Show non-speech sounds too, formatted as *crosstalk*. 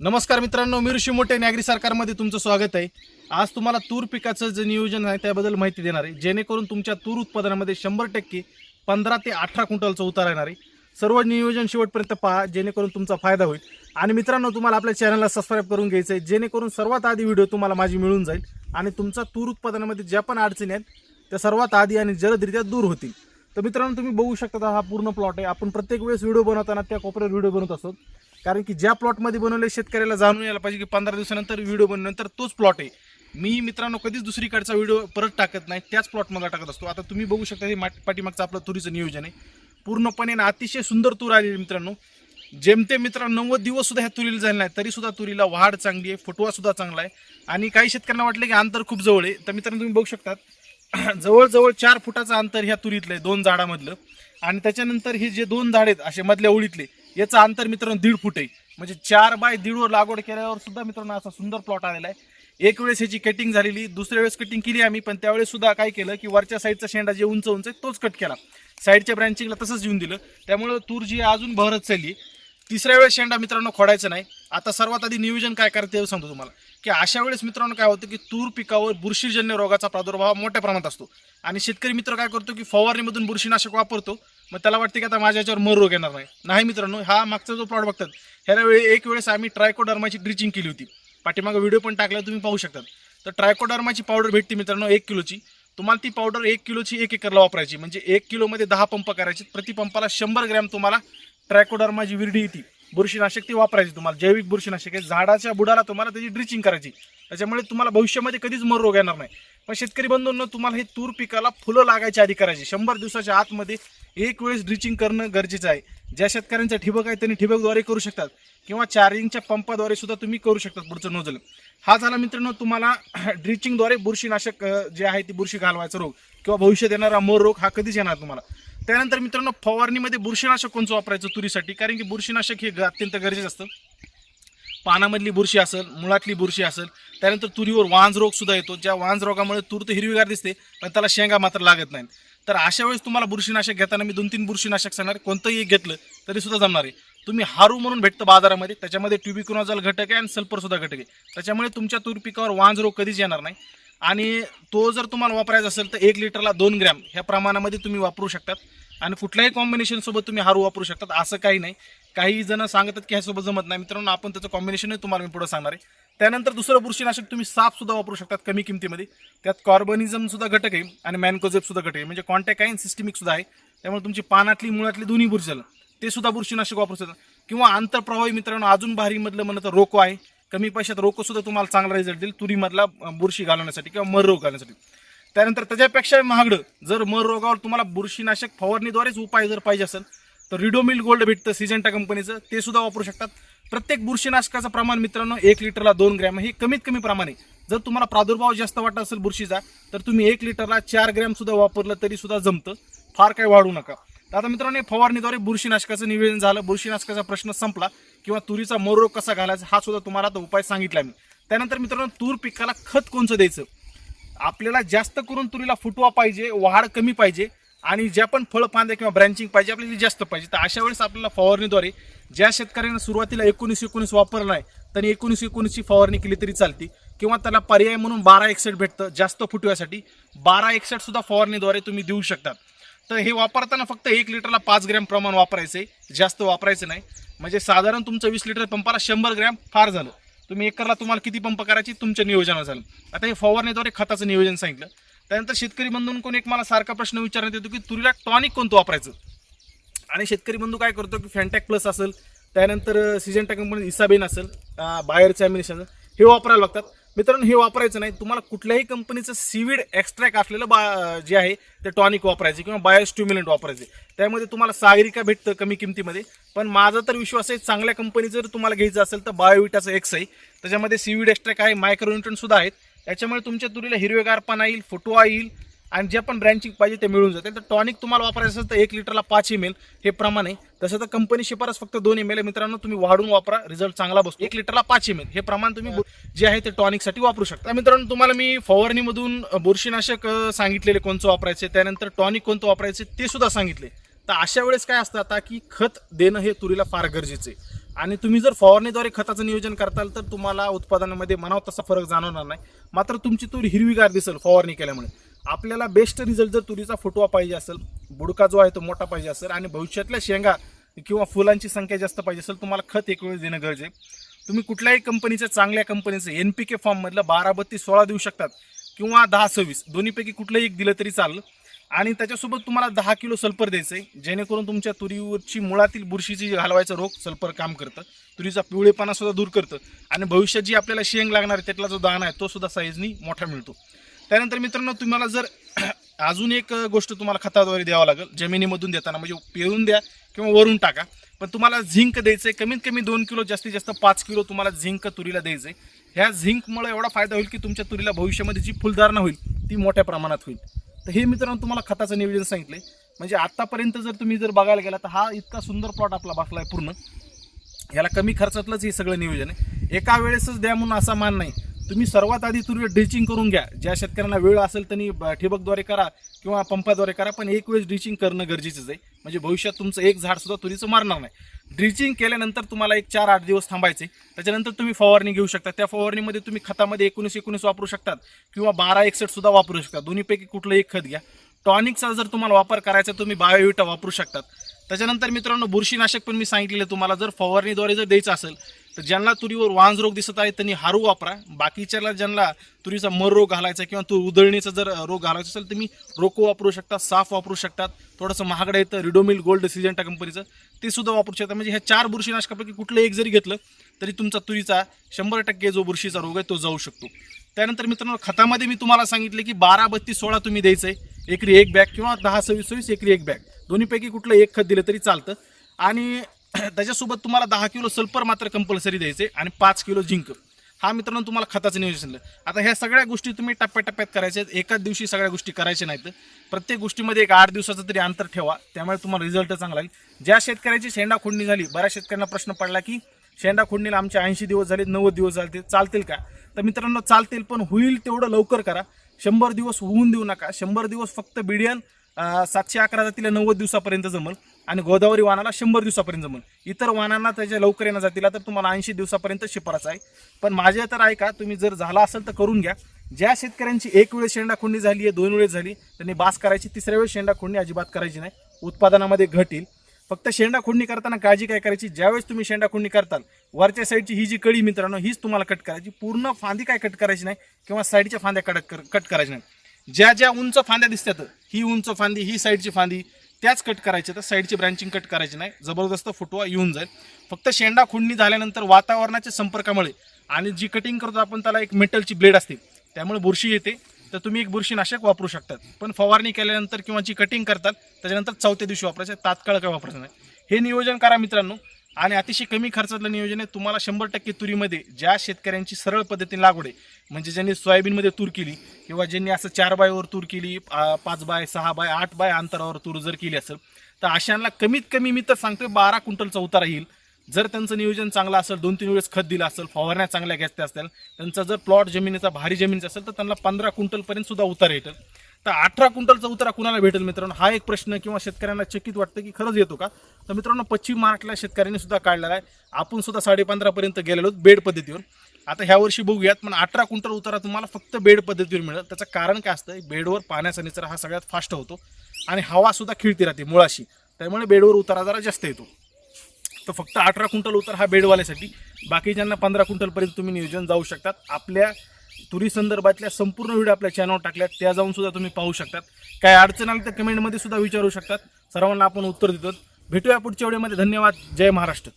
नमस्कार मित्रांनो मी ऋषी मोठे नागरी सरकारमध्ये तुमचं स्वागत आहे. आज तुम्हाला तूर पिकाचं जे नियोजन आहे त्याबद्दल माहिती देणार आहे. जेणेकरून तुमच्या तूर उत्पादनामध्ये शंभर टक्के पंधरा ते अठरा क्विंटलचा उतार येणार आहे. सर्व नियोजन शेवटपर्यंत पहा जेणेकरून तुमचा फायदा होईल. आणि मित्रांनो तुम्हाला आपल्या चॅनलला सबस्क्राईब करून घ्यायचं आहे. जेणेकरून सर्वात आधी व्हिडिओ तुम्हाला माझी मिळून जाईल आणि तुमचा तूर उत्पादनामध्ये ज्या पण अडचणी आहेत त्या सर्वात आधी आणि जलदरित्या दूर होतील. तर मित्रांनो तुम्ही बघू शकता हा पूर्ण प्लॉट आहे. आपण प्रत्येक वेळेस व्हिडिओ बनवताना त्या कोपऱ्यावर व्हिडिओ बनवत असतो. कारण की ज्या प्लॉटमध्ये बनवले शेतकऱ्याला जाणून यायला पाहिजे की पंधरा दिवसानंतर व्हिडिओ बनवल्यानंतर तोच प्लॉट आहे. मी मित्रांनो कधीच दुसरीकडचा व्हिडिओ परत टाकत नाही त्याच प्लॉटमध्ये टाकत असतो. आता तुम्ही बघू शकता हे पाठीमागचं आपलं तुरीचं नियोजन आहे. पूर्णपणे ना अतिशय सुंदर तूर आलेली आहे मित्रांनो. जेमते मित्रांनो नव्वद दिवस सुद्धा ह्या तुरीला झाले नाही तरी सुद्धा तुरीला वाढ चांगली आहे फुटवा सुद्धा चांगला आहे. आणि काही शेतकऱ्यांना वाटलं की अंतर खूप जवळ आहे. तर मित्रांनो तुम्ही बघू शकतात. *clears throat* जवळजवळ चार फुटाचं अंतर ह्या तुरीतलं आहे दोन झाडामधलं. आणि त्याच्यानंतर हे जे दोन झाड आहेत असे मधल्या ओळीतले याचं अंतर मित्रांनो दीड फूट आहे. म्हणजे चार बाय दीडवर लागवड केल्यावर सुद्धा मित्रांनो असा सुंदर प्लॉट आलेला आहे. एक वेळेस ह्याची कटिंग झालेली दुसऱ्या वेळेस कटिंग केली आम्ही पण त्यावेळेस सुद्धा काय केलं की वरच्या साईडचा शेंडा जे उंच उंच आहे तोच कट केला. साईडच्या ब्रँचिंगला तसंच येऊन दिलं. त्यामुळं तूर जी अजून भरत चालली तिसऱ्या वेळेस शेंडा मित्रांनो खोडायचं नाही. आता सर्वात आधी नियोजन काय करायचं ते सांगतो तुम्हाला. की अशा वेळेस मित्रांनो काय होतं की तूर पिकावर बुरशीजन्य रोगाचा प्रादुर्भाव मोठ्या प्रमाणात असतो. आणि शेतकरी मित्र काय करतो की फवारणीमधून बुरशीनाशक वापरतो. मग त्याला वाटते की आता माझ्या याच्यावर मर रोग येणार नाही. नाही मित्रांनो हा मागचा जो प्लॉट बघतात ह्याला वेळी एक वेळेस आम्ही ट्रायकोडर्माची ड्रिचिंग केली होती. पाठीमागं व्हिडिओ पण टाकला तुम्ही पाहू शकतात तर ट्रायकोडर्माची पावडर भेटते मित्रांनो एक किलोची. तुम्हाला ती पावडर एक किलोची एक एकरला वापरायची. म्हणजे एक किलोमध्ये दहा पंप करायचे. प्रति पंपाला शंभर ग्रॅम तुम्हाला ट्रायकोडर्माची विरडी येते. बुरशीनाशक ती वापरायची तुम्हाला. जैविक बुरशीनाशक आहे. झाडाच्या बुडाला तुम्हाला त्याची ड्रिचिंग करायची. त्याच्यामुळे तुम्हाला भविष्यामध्ये कधीच मर रोग येणार नाही. पण शेतकरी बंधूंना तुम्हाला हे तूर पिकाला फुलं लागायच्या आधी करायची. शंभर दिवसाच्या आतमध्ये एक वेळेस ड्रिचिंग करणं गरजेचं आहे. ज्या शेतकऱ्यांच्या ठिबक आहे त्यांनी ठिबकद्वारे करू शकतात. किंवा चार्जिंगच्या पंपाद्वारे सुद्धा तुम्ही करू शकतात पुढचं नोजल हा झाला मित्रांनो तुम्हाला *clears throat* ड्रिचिंगद्वारे बुरशीनाशक जे आहे ती बुरशी घालवायचा रोग किंवा भविष्यात येणारा मोर रोग हा कधीच येणार तुम्हाला. त्यानंतर मित्रांनो फवारणीमध्ये बुरशीनाशक कोणचं वापरायचं तुरीसाठी? कारण की बुरशीनाशक हे अत्यंत गरजेचं असतं. पानामधली बुरशी असेल मुळातली बुरशी असेल त्यानंतर तुरीवर वांज रोग सुद्धा येतो. ज्या वांज रोगामुळे तूर तर हिरवीगार दिसते पण त्याला शेंगा मात्र लागत नाही तर अशा वेळेस तुम्हाला बुरशीनाशक घेताना मी दोन तीन बुरशीनाशक सांगणार कोणतंही एक घेतलं तरी सुद्धा जमणार आहे. तुम्ही हारू म्हणून भेटतं बाजारामध्ये त्याच्यामध्ये ट्युबिकुनाजल घटक आहे आणि सल्फर सुद्धा घटक आहे. त्याच्यामुळे तुमच्या तूर पिकावर वांज रोग कधीच येणार नाही. आणि तो जर तुम्हाला वापरायचा असेल तर एक लिटरला दोन ग्रॅम ह्या प्रमाणामध्ये तुम्ही वापरू शकतात. आणि कुठल्याही कॉम्बिनेशन सोबत तुम्ही हारू वापरू शकतात असं काही नाही. काही जण सांगतात की ह्यासोबत जमत नाही. मित्रांनो आपण त्याचं कॉम्बिनेशनही तुम्हाला मी पुढे सांगणार आहे. त्यानंतर दुसरं बुरशीनाशक तुम्ही साप सुद्धा वापरू शकतात कमी किमतीमध्ये. त्यात कार्बनिझम सुद्धा घटक आहे आणि मॅनकोजेप सुद्धा घटक आहे. म्हणजे कॉन्टॅक्ट आहे सिस्टमिक सुद्धा आहे. त्यामुळे तुमची पानातली मुळातली दोन्ही बुरशी ते सुद्धा बुरशीनाशक वापरू शकतात. किंवा आंतरप्रवाही मित्रांनो अजून भारीमधलं म्हणलं तर रोको आहे. कमी पैशात रोको सुद्धा तुम्हाला चांगला रिझल्ट देईल तुरीमधला बुरशी घालवण्यासाठी किंवा मर रोग घालण्यासाठी त्यानंतर त्याच्यापेक्षा महागडं जर मर रोगावर तुम्हाला बुरशीनाशक फवारणीद्वारेच उपाय जर पाहिजे असेल तर रिडोमिल गोल्ड भेटतं सिजेंटा कंपनीचं ते सुद्धा वापरू शकतात. प्रत्येक बुरशीनाशकाचं प्रमाण मित्रांनो एक लिटरला दोन ग्रॅम हे कमीत कमी प्रमाण आहे. जर तुम्हाला प्रादुर्भाव जास्त वाटत असेल बुरशीचा तर तुम्ही एक लिटरला चार ग्रॅम सुद्धा वापरलं तरी सुद्धा जमतं. फार काही वाढू नका. आता मित्रांनो फवारणीद्वारे बुरशीनाशकाचं निवेदन झालं. बुरशीनाशकाचा प्रश्न संपला. किंवा तुरीचा मोरोग कसा घालायचा हा सुद्धा तुम्हाला तो उपाय सांगितला मी. त्यानंतर मित्रांनो तूर पिकाला खत कोणचं द्यायचं? आपल्याला जास्त करून तुरीला फुटवा पाहिजे वाढ कमी पाहिजे. आणि ज्या पण फळ फांद्या किंवा ब्रँचिंग पाहिजे आपल्याला जास्त पाहिजे. तर अशा वेळेस आपल्याला फवारणीद्वारे ज्या शेतकऱ्यांना सुरुवातीला एकोणीस एकोणीस वापरलं आहे त्यांनी एकोणीस एकोणीसची फवारणी केली तरी चालते. किंवा त्याला पर्याय म्हणून बारा एकसठ भेटतं जास्त फुटव्यासाठी. बारा एकसठ सुद्धा फवारणीद्वारे तुम्ही देऊ शकतात तर हे वापरताना फक्त एक लिटरला पाच ग्रॅम प्रमाण वापरायचं आहे जास्त वापरायचं नाही. म्हणजे साधारण तुमचं वीस लिटर पंपाला शंभर ग्रॅम फार झालं. तुम्ही एकरला तुम्हाला किती पंप करायची? तुमच्या नियोजनावर झालं आता हे फवारणीद्वारे खताचं नियोजन सांगितलं. त्यानंतर शेतकरी बंधूंकडून कोण एक मला सारखा प्रश्न विचारण्यात येतो की तुरीला टॉनिक कोणतं वापरायचं? आणि शेतकरी बंधू काय करतो की फॅन्टॅक प्लस असेल त्यानंतर सिजंटा कंपनी इसाबेन असेल बाहेरचं ॲमिनेशन हे वापरायला लागतात मित्रांनो हे वापरायचं नाही. तुम्हाला कुठल्याही कंपनीचं सीविड एक्स्ट्रॅक्ट असलेलं बा जे आहे ते टॉनिक वापरायचे किंवा बायोस्ट्युम्युलंट वापरायचे. त्यामध्ये तुम्हाला सागरिका भेटतं कमी किमतीमध्ये. पण माझा तर विश्वास आहे चांगल्या कंपनीचं जर तुम्हाला घ्यायचं असेल तर बायोविटाचं एक्स आहे. त्याच्यामध्ये सीविड एक्स्ट्रॅक्ट आहे मायक्रोन्युट्रन सुद्धा आहेत. त्याच्यामुळे तुमच्या तुरीला हिरवेगारपणा येईल फुटवा येईल आणि जे पण ब्रँचिंग पाहिजे ते मिळून जाते तर टॉनिक तुम्हाला वापरायचं असेल तर एक लिटरला पाच एम एल हे प्रमाण. आहे तसं तर कंपनी शिफारस फक्त दोन एम एल मित्रांनो तुम्ही वाढून वापरा रिझल्ट चांगला बसतो. एक लिटरला पाच एम एल हे प्रमाण तुम्ही जे आहे ते टॉनिकसाठी वापरू शकता. मित्रांनो तुम्हाला मी फवारणीमधून बुरशीनाशक सांगितलेले कोणतं वापरायचे त्यानंतर टॉनिक कोणतं वापरायचे ते सुद्धा सांगितले. तर अशा वेळेस काय असतं आता की खत देणं हे तुरीला फार गरजेचं आहे. आणि तुम्ही जर फवारणीद्वारे खताचं नियोजन करताल तर तुम्हाला उत्पादनामध्ये म्हणावं तसा फरक जाणवणार नाही. मात्र तुमची तूर हिरवीगार दिसेल फवारणी केल्यामुळे. आपल्याला बेस्ट रिझल्ट जर तुरीचा फुटवा पाहिजे असेल बुडका जो आहे तो मोठा पाहिजे असेल आणि भविष्यातल्या शेंगा किंवा फुलांची संख्या जास्त पाहिजे असेल तुम्हाला खत एक वेळेस देणं गरजे तुम्ही कुठल्याही कंपनीचं चांगल्या कंपनीचं एन पी के फॉर्ममधलं बारा बत्तीस सोळा देऊ शकतात किंवा दहा सव्वीस. दोन्हीपैकी कुठलंही एक दिलं तरी चालेल. आणि त्याच्यासोबत तुम्हाला दहा किलो सल्फर द्यायचं आहे. जेणेकरून तुमच्या तुरीवरची मुळातील बुरशीची घालवायचं रोग सल्फर काम करतं. तुरीचा पिवळेपणा सुद्धा दूर करतं. आणि भविष्यात जी आपल्याला शेंग लागणार आहे त्यातला जो दाणा आहे तो सुद्धा साईजनी मोठा मिळतो. त्यानंतर मित्रांनो तुम्हाला जर *clears throat* अजून एक गोष्ट तुम्हाला खताद्वारे द्यावं लागेल. जमिनीमधून देताना म्हणजे पेरून द्या किंवा वरून टाका. पण तुम्हाला झिंक द्यायचं आहे कमीत कमी दोन किलो जास्तीत जास्त पाच किलो तुम्हाला झिंक तुरीला द्यायचं आहे ह्या झिंकमुळे एवढा फायदा होईल की तुमच्या तुरीला भविष्यामध्ये जी फुलधारणा होईल ती मोठ्या प्रमाणात होईल. तर हे मित्रांनो तुम्हाला खताचं नियोजन सांगितलंय. म्हणजे आतापर्यंत जर तुम्ही जर बघायला गेला तर हा इतका सुंदर प्लॉट आपला बसलाय पूर्ण. याला कमी खर्चातलंच हे सगळं नियोजन आहे. एका वेळेसच द्या म्हणून असा मान नाही. तुम्ही सर्वात आधी तुरी ड्रिचिंग करून घ्या. ज्या शेतकऱ्यांना वेळ असेल त्यांनी ब- ठिबकद्वारे करा किंवा पंपाद्वारे करा पण एक वेळेस ड्रिचिंग करणं गरजेचंच आहे. म्हणजे भविष्यात तुमचं एक झाड सुद्धा तुरीचं मारणार नाही. ड्रिचिंग केल्यानंतर तुम्हाला एक चार आठ दिवस थांबायचे. त्याच्यानंतर तुम्ही फवारणी घेऊ शकता. त्या फवारणीमध्ये तुम्ही खतामध्ये एकोणीस एकोणीस वापरू शकतात किंवा बारा एकसठ सुद्धा वापरू शकता. दोन्हीपैकी कुठलं एक खत घ्या. टॉनिकचा जर तुम्हाला वापर करायचा तुम्ही बायोविटा वापरू शकतात. त्याच्यानंतर मित्रांनो बुरशीनाशक पण मी सांगितलेलं तुम्हाला. जर फवारणीद्वारे जर द्यायचं असेल तर ज्यांना तुरीवर वांज रोग दिसत आहे त्यांनी हारू वापरा. बाकीच्याला ज्यांना तुरीचा मर रोग घालायचा किंवा तू उधळणीचा जर रोग घालायचा असेल तुम्ही रोको वापरू शकता साफ वापरू शकतात. थोडंसं महागडं येतं रिडोमिल गोल्ड सिजंटा कंपनीचं ते सुद्धा वापरू शकता. म्हणजे ह्या चार बुरशीनाशकापैकी कुठलं एक जरी घेतलं तरी तुमचा तुरीचा शंभर टक्के जो बुरशीचा रोग आहे तो जाऊ शकतो. त्यानंतर मित्रांनो खतामध्ये मी तुम्हाला सांगितले की बारा बत्तीस सोळा तुम्ही द्यायचं आहे एकरी एक बॅग किंवा दहा सव्वीस सव्वीस एकरी एक बॅग. दोन्हीपैकी कुठलं एक खत दिलं तरी चालतं. आणि *clears throat* त्याच्यासोबत तुम्हाला दहा किलो सल्फर मात्र कंपल्सरी द्यायचे आणि पाच किलो जिंक हा मित्रांनो तुम्हाला खताचं नियोजन आता ह्या सगळ्या गोष्टी तुम्ही टप्प्याटप्प्यात करायच्या आहेत. एकाच दिवशी सगळ्या गोष्टी करायच्या नाहीत. प्रत्येक गोष्टीमध्ये एक आठ दिवसाचं तरी अंतर ठेवा. त्यामुळे तुम्हाला रिझल्ट चांगला येईल ज्या शेतकऱ्याची शेंडा खोडणी झाली बऱ्याच शेतकऱ्यांना प्रश्न पडला की शेंडा खोडणीला आमचे ऐंशी दिवस झाले नव्वद दिवस झाले चालतील का? तर मित्रांनो चालतील पण होईल तेवढं लवकर करा. शंभर दिवस होऊन देऊ नका. शंभर दिवस फक्त बिडियन सातशे अकरा जातीला नव्वद दिवसापर्यंत जमल आणि गोदावरी वाहनाला शंभर दिवसापर्यंत जमल. इतर वाहनांना त्याच्या लवकर येणं जातीला तर तुम्हाला ऐंशी दिवसापर्यंत शिफारस आहे. पण माझ्या तर ऐका तुम्ही जर झाला असेल तर करून घ्या. ज्या शेतकऱ्यांची एक वेळेस शेंडाखुंडी झाली आहे दोन वेळेस झाली त्यांनी बास करायची. तिसऱ्या वेळेस शेंडाखुंडणी अजिबात करायची नाही. उत्पादनामध्ये घट येईल. फक्त शेंडा करताना काळजी काय करायची? ज्यावेळेस तुम्ही शेंडा करताल वरच्या साईडची ही जी कळी मित्रांनो हीच तुम्हाला कट करायची. पूर्ण फांदी काय कट करायची नाही किंवा साईडच्या फांद्या कट कर कट करायची नाही. ज्या ज्या उंच फांद्या दिसतात ही उंच फांदी ही साईडची फांदी त्याच कट करायच्या तर साईडची ब्रँचिंग कट करायची नाही. जबरदस्त फुटवा येऊन जाईल. फक्त शेंडा खुंडणी झाल्यानंतर वातावरणाच्या संपर्कामुळे आणि जी कटिंग करतो आपण त्याला एक मेटलची ब्लेड असते. त्यामुळे बुरशी येते. तर तुम्ही एक बुरशीनाशक वापरू शकतात. पण फवारणी केल्यानंतर किंवा जी कटिंग करतात त्याच्यानंतर चौथ्या दिवशी वापरायचं तात्काळ काय वापरायचं नाही. हे नियोजन करा मित्रांनो. आणि अतिशय कमी खर्चातलं नियोजन आहे. तुम्हाला शंभर टक्के तुरीमध्ये ज्या शेतकऱ्यांची सरळ पद्धतीने लागवड आहे म्हणजे ज्यांनी सोयाबीनमध्ये तूर केली किंवा ज्यांनी असं चार बायवर तूर केली पाच बाय सहा बाय आठ बाय अंतरावर तूर जर केली असेल तर अशांना कमीत कमी मी तर सांगतोय बारा क्विंटलचा उतारा येईल. जर त्यांचं नियोजन चांगलं असेल दोन तीन वेळेस खत दिलं असेल फवारण्या चांगल्या घ्यायच्या असतील त्यांचा जर प्लॉट जमिनीचा भारी जमिनीचा असेल तर त्यांना पंधरा क्विंटलपर्यंत सुद्धा उतार येतं. तर अठरा क्विंटलचा उतारा कुणाला भेटेल मित्रांनो? हा एक प्रश्न किंवा शेतकऱ्यांना चकित वाटतं की खरंच येतो का? तर मित्रांनो पश्चिम महाराष्ट्राला शेतकऱ्यांनी सुद्धा काढलेला आहे. आपण सुद्धा साडेपंधरापर्यंत गेलेलो बेड पद्धतीवर. आता ह्या वर्षी बघूयात पण अठरा क्विंटल उतारा तुम्हाला फक्त बेड पद्धतीवर मिळेल. त्याचं कारण काय असतं? बेडवर पाण्याचा निचरा हा सगळ्यात फास्ट होतो आणि हवा सुद्धा खिळती राहते मुळाशी. त्यामुळे बेडवर उतारा जरा जास्त येतो. तर फक्त अठरा क्विंटल उतार हा बेडवाल्यासाठी. बाकी ज्यांना पंधरा क्विंटलपर्यंत तुम्ही नियोजन जाऊ शकतात. आपल्या तुरी संदर्भातल्या संपूर्ण व्हिडिओ आपल्या चॅनलवर टाकल्यात. त्या जाऊन सुद्धा तुम्ही पाहू शकतात. काय अडचण आली तर कमेंटमध्ये सुद्धा विचारू शकतात. सर्वांना आपण उत्तर देतो. भेटूया पुढच्या व्हिडिओमध्ये धन्यवाद. जय महाराष्ट्र.